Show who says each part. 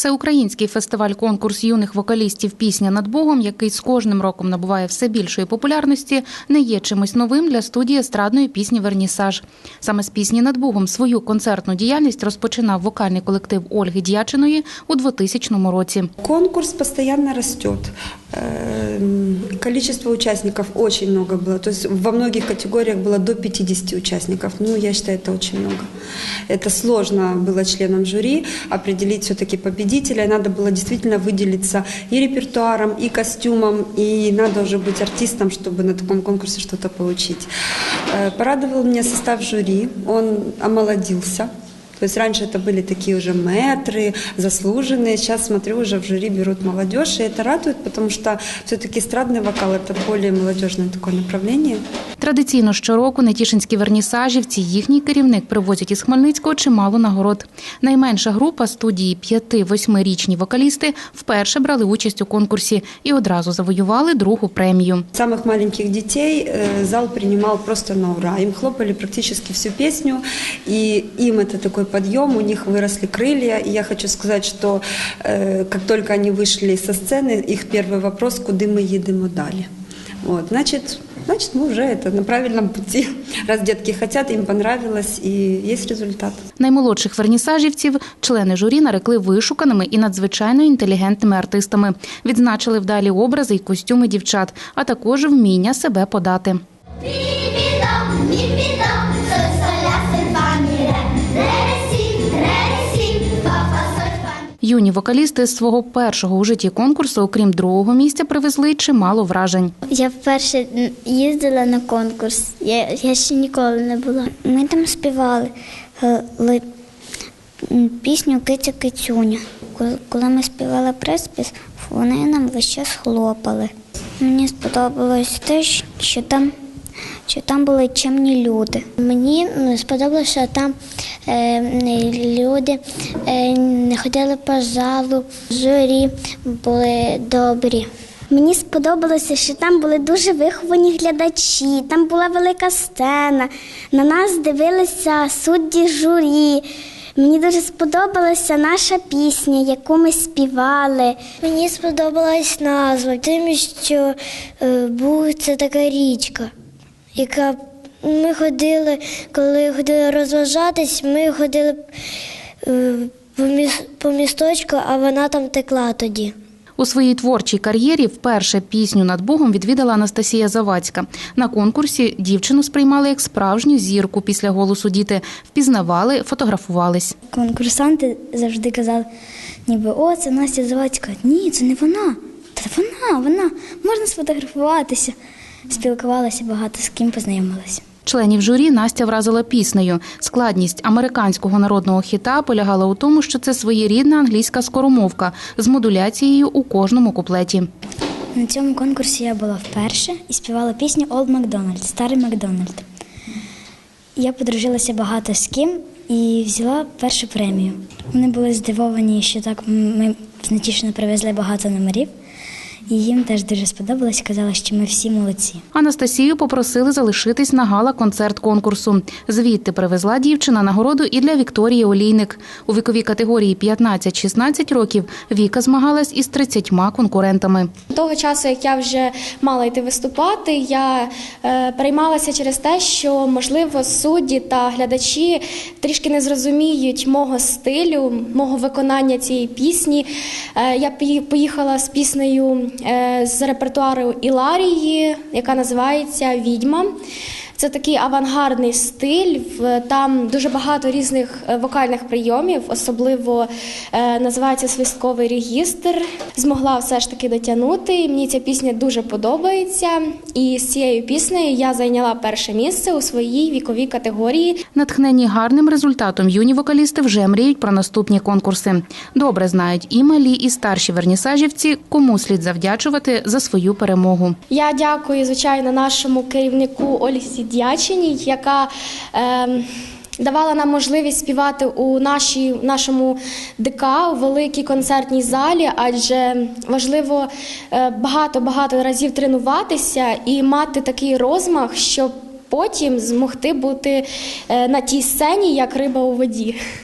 Speaker 1: Всеукраїнський фестиваль-конкурс юних вокалістів Пісня над Богом, який з кожним роком набуває все більшої популярності, не є чимось новим для студії естрадної пісні Вернісаж. Саме з пісні над Богом свою концертну діяльність розпочинав вокальний колектив Ольги Дячиної у 2000 році.
Speaker 2: Конкурс постійно растет. Эм, Количество участников очень много было. То есть во многих категориях было до 50 участников. Ну, я считаю, это очень много. Это сложно было членам жюри определить все-таки победителя. И Надо было действительно выделиться и репертуаром, и костюмом, и надо уже быть артистом, чтобы на таком конкурсе что-то получить. Э, Порадовал меня состав жюри. Он омолодился. То есть раньше это были такие уже мэтры, заслуженные. Сейчас, смотрю, уже в жюри берут молодежь. И это радует, потому что все-таки эстрадный вокал – это более молодежное такое направление.
Speaker 1: Традиційно щороку нетішинські вернісажівці, їхній керівник привозять із Хмельницького чимало нагород. Найменша група студії 5-8-річні вокалісти вперше брали участь у конкурсі і одразу завоювали другу премію.
Speaker 2: Самых маленьких детей э, зал принимал просто на ура. Им хлопали практически всю песню, и им это такой подъем, у них выросли крылья. И я хочу сказать, что э, как только они вышли со сцены, их первый вопрос, куда мы едем далі. Вот, значит, значит, мы уже это на правильном пути. Раз детки хотят, им понравилось, и есть результат.
Speaker 1: Наймолодших вернісажівців члени журі нарекли вишуканими і надзвичайно інтелігентними артистами. Відзначили вдалі образи і костюми дівчат, а також вміння себе подати.
Speaker 3: Відом, відом,
Speaker 1: Юні вокалісти з свого першого у житті конкурсу, окрім другого місця, привезли чимало вражень.
Speaker 4: Я вперше їздила на конкурс. Я, я ще ніколи не була. Ми там співали ли- пісню Киця Кицюня. Коли- ми співали приспів, вони нам весь час хлопали. Мені сподобалось те, що там, що там були чимні люди. Мені ну, сподобалося, що там е, люди е, не ходили по залу, журі були добрі. Мені сподобалося, що там були дуже виховані глядачі, там була велика сцена. На нас дивилися судді журі. Мені дуже сподобалася наша пісня, яку ми співали. Мені сподобалась назва, тим, що е, був це така річка, яка ми ходили, коли ходили розважатись, ми ходили е, по, по місточку, а вона там текла тоді.
Speaker 1: У своїй творчій кар'єрі вперше пісню над Богом відвідала Анастасія Завадська. На конкурсі дівчину сприймали як справжню зірку після голосу діти, впізнавали, фотографувались.
Speaker 4: Конкурсанти завжди казали, ніби о, це Настя Завадська. Ні, це не вона. Та вона, вона. Можна сфотографуватися. Спілкувалася багато з ким познайомилася.
Speaker 1: Членів журі Настя вразила піснею. Складність американського народного хіта полягала у тому, що це своєрідна англійська скоромовка з модуляцією у кожному куплеті.
Speaker 4: На цьому конкурсі я була вперше і співала пісню Old MacDonald, Старий Макдональд. Я подружилася багато з ким і взяла першу премію. Вони були здивовані, що так ми з привезли багато номерів. І їм теж дуже сподобалось, казали, що ми всі молодці.
Speaker 1: Анастасію попросили залишитись на гала-концерт конкурсу. Звідти привезла дівчина нагороду і для Вікторії Олійник. У віковій категорії 15-16 років Віка змагалась із 30 конкурентами.
Speaker 5: Того часу, як я вже мала йти виступати, я е, переймалася через те, що можливо судді та глядачі трішки не зрозуміють мого стилю, мого виконання цієї пісні. Е, я пої- поїхала з піснею з репертуару Іларії, яка називається Відьма. Це такий авангардний стиль. Там дуже багато різних е, вокальних прийомів, особливо е, називається свистковий регістр. Змогла все ж таки дотягнути. Мені ця пісня дуже подобається. І з цією піснею я зайняла перше місце у своїй віковій категорії.
Speaker 1: Натхнені гарним результатом юні вокалісти вже мріють про наступні конкурси. Добре знають і малі, і старші вернісажівці, кому слід завдячувати за свою перемогу.
Speaker 5: Я дякую, звичайно, нашому керівнику Ользі Дячині, яка. Е, Давала нам можливість співати у нашій, нашому ДК у великій концертній залі, адже важливо багато багато разів тренуватися і мати такий розмах, щоб потім змогти бути е, на тій сцені, як риба у воді.